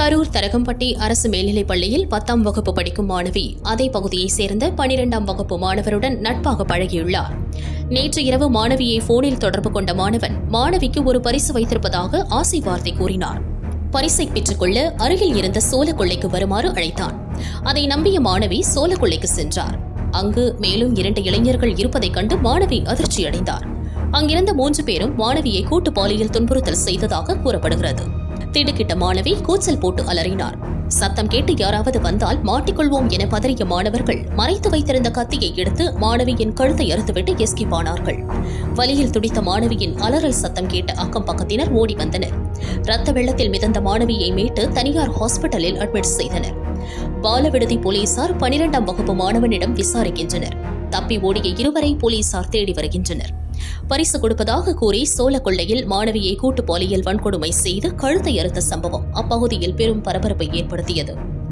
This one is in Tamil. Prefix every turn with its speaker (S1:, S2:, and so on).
S1: கரூர் தரகம்பட்டி அரசு மேல்நிலைப் பள்ளியில் பத்தாம் வகுப்பு படிக்கும் மாணவி அதே பகுதியைச் சேர்ந்த பனிரெண்டாம் வகுப்பு மாணவருடன் நட்பாக பழகியுள்ளார். நேற்று இரவு மாணவியை போனில் தொடர்பு கொண்ட மாணவன் மாணவிக்கு ஒரு பரிசு வைத்திருப்பதாக ஆசை வார்த்தை கூறினார். பரிசை பெற்றுக்கொள்ள அருகில் இருந்த சோளக்கொள்ளைக்கு வருமாறு அழைத்தான். அதை நம்பிய மாணவி சோளக்கொள்ளைக்கு சென்றார். அங்கு மேலும் இரண்டு இளைஞர்கள் இருப்பதைக் கண்டு மாணவி அதிர்ச்சியடைந்தார். அங்கிருந்த மூன்று பேரும் மாணவியை கூட்டு பாலியல் துன்புறுத்தல் செய்ததாக கூறப்படுகிறது. திடுக்கிட்ட மாணவி கூச்சல் போட்டு அலறினார். சத்தம் கேட்டு யாராவது வந்தால் மாட்டிக்கொள்வோம் என பதறிய மாணவர்கள் மறைத்து வைத்திருந்த கத்தியை எடுத்து மாணவியின் கழுத்தை அறுத்துவிட்டு எஸ்கிப்பானார்கள். வலியில் துடித்த மாணவியின் அலறல் சத்தம் கேட்ட அக்கம் பக்கத்தினர் ஓடி வந்தனர். ரத்த வெள்ளத்தில் மிதந்த மாணவியை மீட்டு தனியார் ஹாஸ்பிட்டலில் அட்மிட் செய்தனர். பாலவிடுதி போலீசார் பனிரெண்டாம் வகுப்பு மாணவனிடம் விசாரிக்கின்றனர். தப்பி ஓடிய இருவரை போலீசார் தேடி வருகின்றனர். பரிசு கொடுப்பதாக கூறி சோழக்கொள்ளையில் மாணவியை கூட்டு பாலியல் வன்கொடுமை செய்து கழுத்தை அறுத்த சம்பவம் அப்பகுதியில் பெரும் பரபரப்பை ஏற்படுத்தியது.